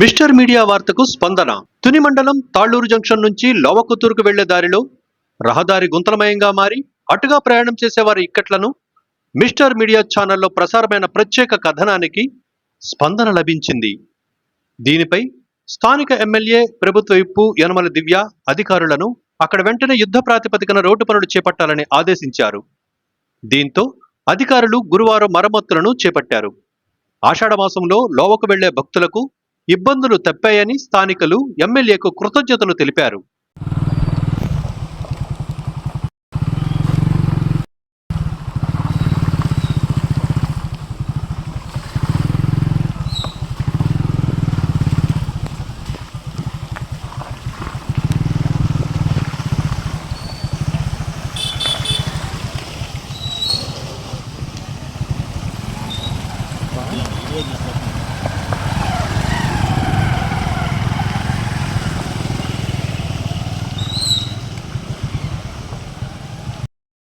Mister media వార్తకు స్పందన. తుని మండలం Talluru junction నుంచి లోవకుతూరుకు వెళ్ళే దారిలో రహదారి గుంతలమయంగా మారి అటుగా ప్రయాణం చేసేవారి ఇక్కట్లను మిస్టర్ మీడియా ఛానల్లో ప్రసారమైన ప్రత్యేక కథనానికి స్పందన లభించింది. దీనిపై స్థానిక ఎమ్మెల్యే ప్రభుత్వ ఇప్పు యనమల దివ్య అధికారులను అక్కడ వెంటనే యుద్ధ ప్రాతిపదికన రోడ్డు పనులు చేపట్టాలని ఆదేశించారు. దీంతో అధికారులు గురువారం మరమ్మతులను చేపట్టారు. ఆషాఢమాసంలో లోవకు వెళ్ళే భక్తులకు ఇబ్బందులు తప్పాయని స్థానికులు ఎమ్మెల్యేకు కృతజ్ఞతలు తెలిపారు Thank you.